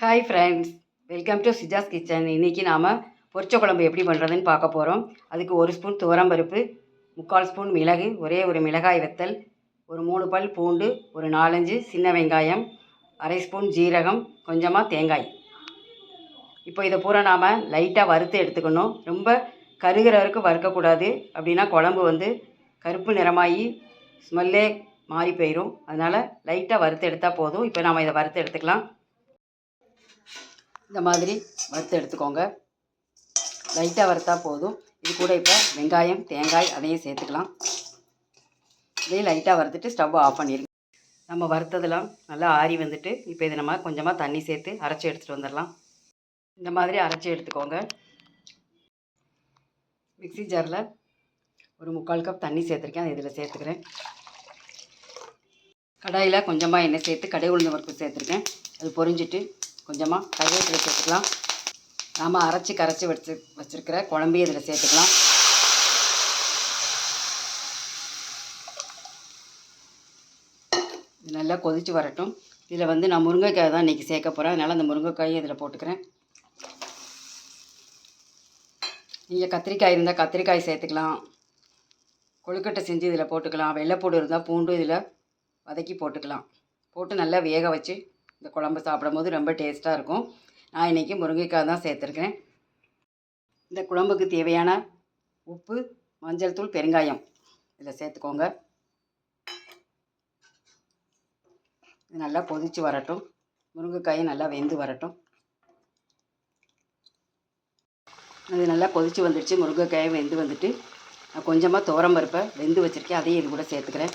Hi friends welcome to Sija's kitchen இன்றைக்கி நாம் பொரிச்ச குழம்பு எப்படி பண்ணுறதுன்னு பார்க்க போகிறோம் அதுக்கு ஒரு ஸ்பூன் துவரம்பருப்பு முக்கால் ஸ்பூன் மிளகு ஒரே ஒரு மிளகாய் வத்தல் ஒரு மூணு பல் பூண்டு ஒரு நாலஞ்சு சின்ன வெங்காயம் அரை ஸ்பூன் ஜீரகம் கொஞ்சமாக தேங்காய். இப்போ இதை பூரா நாம் லைட்டாக வறுத்து எடுத்துக்கணும். ரொம்ப கருகிற வரைக்கும் வறுக்கக்கூடாது. அப்படின்னா குழம்பு வந்து கருப்பு நிறமாகி ஸ்மெல்லே மாறி போயிடும் அதனால் லைட்டாக வறுத்து எடுத்தால் போதும். இப்போ நாம் இதை வறுத்து எடுத்துக்கலாம். இந்த மாதிரி வறுத்து எடுத்துக்கோங்க. லைட்டாக வறுத்தா போதும். இது கூட இப்போ வெங்காயம் தேங்காய் அதையும் சேர்த்துக்கலாம். இதையும் லைட்டாக வறுத்துட்டு ஸ்டவ் ஆஃப் பண்ணிடுங்க நம்ம வறுத்ததெல்லாம் நல்லா ஆறி வந்துட்டு இப்போ இதை நம்ம கொஞ்சமாக தண்ணி சேர்த்து அரைச்சி எடுத்துகிட்டு வந்துடலாம் இந்த மாதிரி அரைச்சி எடுத்துக்கோங்க. மிக்ஸி ஜாரில் ஒரு முக்கால் கப் தண்ணி சேர்த்துருக்கேன். அதை இதில் சேர்த்துக்கிறேன். கடாயில் கொஞ்சமாக எண்ணெய் சேர்த்து கடை உளுந்த பருப்பு சேர்த்துருக்கேன். அது பொரிஞ்சிட்டு கொஞ்சமாக கருவேப்பிலை சேர்த்துக்கலாம். நாம் அரைச்சி கரைச்சி வச்சு வச்சுருக்கிற குழம்பையும் இதில் சேர்த்துக்கலாம். இது நல்லா கொதித்து வரட்டும். இதில் வந்து நான் முருங்கைக்காய் தான் இன்றைக்கி சேர்க்க போகிறேன் அதனால் அந்த முருங்கைக்காயும் இதில் போட்டுக்கிறேன். நீங்கள் கத்திரிக்காய் இருந்தால் கத்திரிக்காய் சேர்த்துக்கலாம். கொழுக்கட்டை செஞ்சு இதில் போட்டுக்கலாம். வெள்ளைப்பூடு இருந்தால் பூண்டு இதில் வதக்கி போட்டுக்கலாம். போட்டு நல்லா வேக வச்சு இந்த குழம்பு சாப்பிடும்போது ரொம்ப டேஸ்ட்டாக இருக்கும். நான் இன்றைக்கி முருங்கைக்காய் தான் சேர்த்துருக்கேன் இந்த குழம்புக்கு தேவையான உப்பு மஞ்சள் தூள் பெருங்காயம். இதில் சேர்த்துக்கோங்க. இது நல்லா கொதித்து வரட்டும். முருங்கைக்காயும் நல்லா வெந்து வரட்டும். அது நல்லா கொதித்து வந்துடுச்சு முருங்கைக்காயும் வெந்து வந்துட்டு நான் கொஞ்சமாக துவரம் பருப்பை வெந்து வச்சுருக்கேன். அதையும் இது கூட சேர்த்துக்கிறேன்.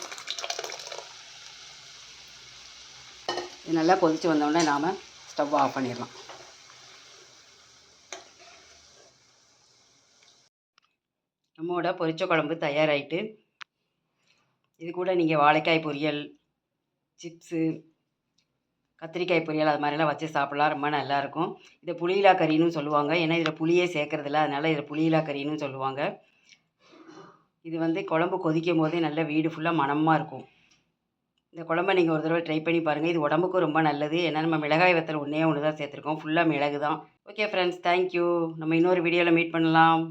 இது நல்லா கொதித்து வந்தோடனே நாம் ஸ்டவ் ஆஃப் பண்ணிடலாம். நம்மோட பொரிச்ச குழம்பு தயாராகிட்டு இது கூட நீங்கள் வாழைக்காய் பொரியல் சிப்ஸு கத்திரிக்காய் பொரியல் அது மாதிரிலாம் வச்சு சாப்பிட்லாம். ரொம்ப நல்லாயிருக்கும் இதை புளியிலா கறின்னு சொல்லுவாங்க. ஏன்னா இதில் புளியே சேர்க்குறதில்ல. அதனால் இதில் புளியிலா கறின்னு சொல்லுவாங்க. இது வந்து குழம்பு கொதிக்கும் போதே நல்ல வீடு ஃபுல்லாக மணமாக இருக்கும். இந்த குழம்ப நீங்கள் ஒரு தடவை ட்ரை பண்ணி பாருங்கள் இது உடம்புக்கும் ரொம்ப நல்லது. ஏன்னா நம்ம மிளகாய் வத்தல் ஒன்றே ஒன்று தான் சேர்த்துருக்கோம் ஃபுல்லாக மிளகு தான் ஓகே ஃப்ரெண்ட்ஸ் தேங்க்யூ நம்ம இன்னொரு வீடியோவில் மீட் பண்ணலாம்.